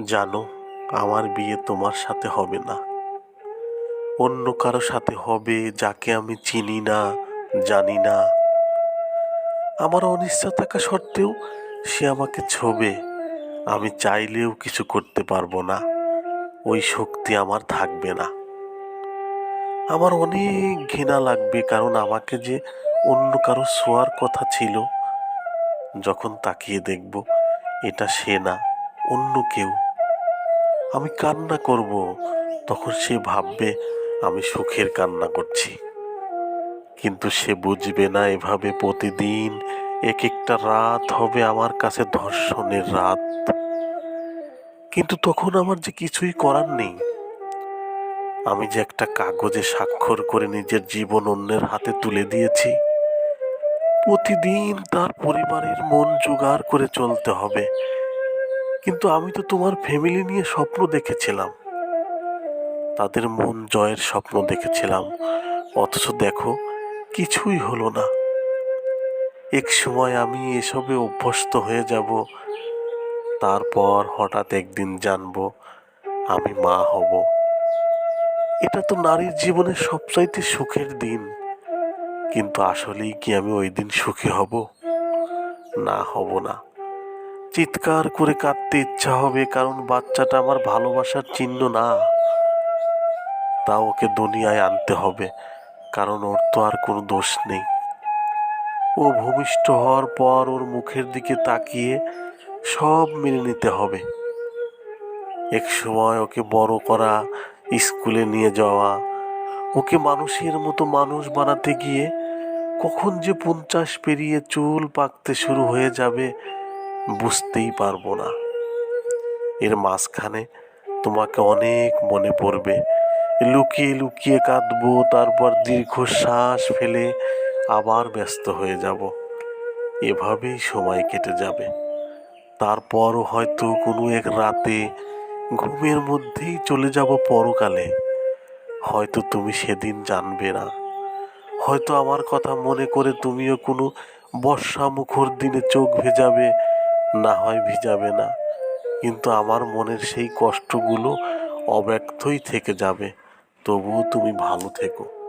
জানো, আমার বিয়ে তোমার সাথে হবে না। অন্য কারও সাথে হবে যাকে আমি চিনি না, জানি না। আমার অনিচ্ছা থাকা সত্ত্বেও সে আমাকে ছবে। আমি চাইলেও কিছু করতে পারব না। ওই শক্তি আমার থাকবে না। আমার অনেক ঘৃণা লাগবে কারণ আমাকে যে অন্য কারও শোয়ার কথা ছিল, যখন তাকিয়ে দেখব, এটা সে না। অন্য কেউ। আমি কান্না করব, তখন সে ভাববে আমি সুখের কান্না করছি। কিন্তু সে বুঝবে না এভাবে প্রতিদিন এক একটা রাত হবে আমার কাছে ধর্ষণের রাত। কিন্তু তখন আমার যে কিছুই করার নেই। আমি যে একটা কাগজে স্বাক্ষর করে নিজের জীবন অন্যের হাতে তুলে দিয়েছি, প্রতিদিন তার পরিবারের মন জোগাড় করে চলতে হবে। কিন্তু আমি তো তোমার ফ্যামিলি নিয়ে স্বপ্ন দেখেছিলাম। তাদের মন জয়ের স্বপ্ন দেখেছিলাম। অথচ দেখো, কিছুই হলো না। এক সময় আমি এসবে অভ্যস্ত হয়ে যাব। তারপর হঠাৎ একদিন জানব, আমি মা হব। এটা তো নারীর জীবনের সবচাইতে সুখের দিন। কিন্তু আসলেই কি আমি ওই দিন সুখী হব? না হব না। চিৎকার করে কাঁদতে ইচ্ছা হবে, কারণ বাচ্চাটা আমার ভালোবাসার চিহ্ন না। তা ওকে দুনিয়ায় আনতে হবে, কারণ ওর তো আর কোনো দোষ নেই। ও ভূমিষ্ঠ হওয়ার পর ওর মুখের দিকে তাকিয়ে সব মেনে নিতে হবে। এক সময় ওকে বড় করা, স্কুলে নিয়ে যাওয়া, ওকে মানুষের মতো মানুষ বানাতে গিয়ে কখন যে পঞ্চাশ পেরিয়ে চুল পাকতে শুরু হয়ে যাবে বুঝতেই পারব না। এর মাঝখানে তোমাকে অনেক মনে পড়বে। লুকিয়ে লুকিয়ে কাঁদবো, তারপর দীর্ঘশ্বাস ফেলে আবার ব্যস্ত হয়ে যাব। এভাবেই সময় কেটে যাবে। তারপরও হয়তো কোনো এক রাতে ঘুমের মধ্যেই চলে যাব পরকালে। হয়তো তুমি সেদিন জানবে না। হয়তো আমার কথা মনে করে তুমিও কোনো বর্ষা মুখর দিনে চোখ ভেজাবে। না হয় ভিজাবে না। কিন্তু আমার মনের সেই কষ্টগুলো অব্যক্তই থেকে যাবে। তবুও তুমি ভালো থেকো।